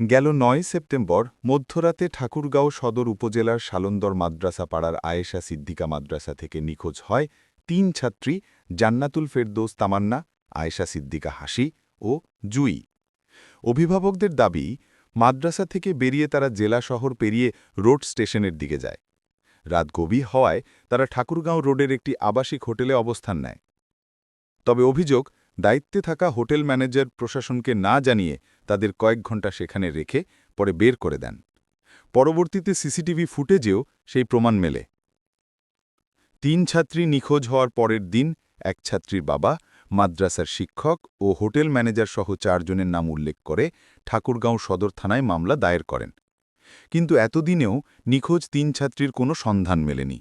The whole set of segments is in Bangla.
গেল নয় সেপ্টেম্বর, মধ্যরাতে ঠাকুরগাঁও সদর উপজেলার সালন্দর মাদ্রাসা পাড়ার আয়েশা সিদ্দিকা মাদ্রাসা থেকে নিখোঁজ হয় তিন ছাত্রী, জান্নাতুল ফেরদোস তামান্না, আয়েশা সিদ্দিকা হাসি ও জুই। অভিভাবকদের দাবি, মাদ্রাসা থেকে বেরিয়ে তারা জেলা শহর পেরিয়ে রোড স্টেশনের দিকে যায়। রাত গভীর হওয়ায় তারা ঠাকুরগাঁও রোডের একটি আবাসিক হোটেলে অবস্থান নেয়। তবে অভিযোগ দায়িত্বে থাকা হোটেল ম্যানেজার প্রশাসনকে না জানিয়ে তাদের কয়েক ঘণ্টা সেখানে রেখে পরে বের করে দেন। পরবর্তীতে সিসিটিভি ফুটেজেও সেই প্রমাণ মেলে। তিন ছাত্রী নিখোঁজ হওয়ার পরের দিন এক ছাত্রীর বাবা, মাদ্রাসার শিক্ষক ও হোটেল ম্যানেজার সহ চারজনের নাম উল্লেখ করে ঠাকুরগাঁও সদর থানায় মামলা দায়ের করেন। কিন্তু এতদিনেও নিখোঁজ তিন ছাত্রীর কোনো সন্ধান মেলেনি।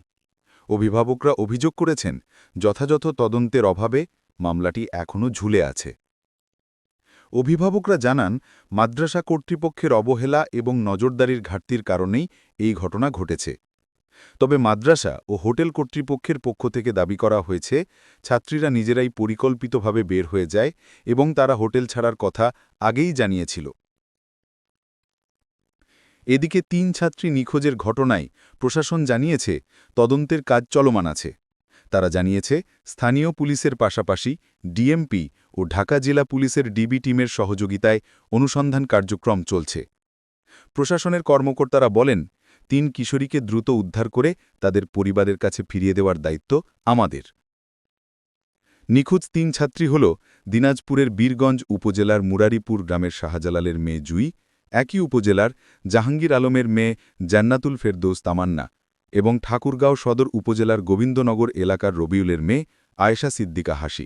অভিভাবকরা অভিযোগ করেছেন, যথাযথ তদন্তের অভাবে মামলাটি এখনও ঝুলে আছে। অভিভাবকরা জানান, মাদ্রাসা কর্তৃপক্ষের অবহেলা এবং নজরদারির ঘাটতির কারণেই এই ঘটনা ঘটেছে। তবে মাদ্রাসা ও হোটেল কর্তৃপক্ষের পক্ষ থেকে দাবি করা হয়েছে, ছাত্রীরা নিজেরাই পরিকল্পিতভাবে বের হয়ে যায় এবং তারা হোটেল ছাড়ার কথা আগেই জানিয়েছিল। এদিকে তিন ছাত্রী নিখোঁজের ঘটনায় প্রশাসন জানিয়েছে, তদন্তের কাজ চলমান আছে। তারা জানিয়েছে, স্থানীয় পুলিশের পাশাপাশি ডিএমপি ও ঢাকা জেলা পুলিশের ডিবি টিমের সহযোগিতায় অনুসন্ধান কার্যক্রম চলছে। প্রশাসনের কর্মকর্তারা বলেন, তিন কিশোরীকে দ্রুত উদ্ধার করে তাদের পরিবারের কাছে ফিরিয়ে দেওয়ার দায়িত্ব আমাদের। নিখোঁজ তিন ছাত্রী হল দিনাজপুরের বীরগঞ্জ উপজেলার মুরারিপুর গ্রামের শাহজালালের মেয়ে জুই, একই উপজেলার জাহাঙ্গীর আলমের মেয়ে জান্নাতুল ফেরদৌস তামান্না। এবং ঠাকুরগাঁও সদর উপজেলার গোবিন্দনগর এলাকার রবিউলের মেয়ে আয়েশা সিদ্দিকা হাসি।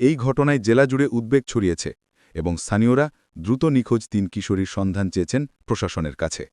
এই ঘটনায় জেলা জুড়ে উদ্বেগ ছড়িয়েছে এবং স্থানীয়রা দ্রুত নিখোঁজ তিন কিশোরীর সন্ধান চেয়েছেন প্রশাসনের কাছে।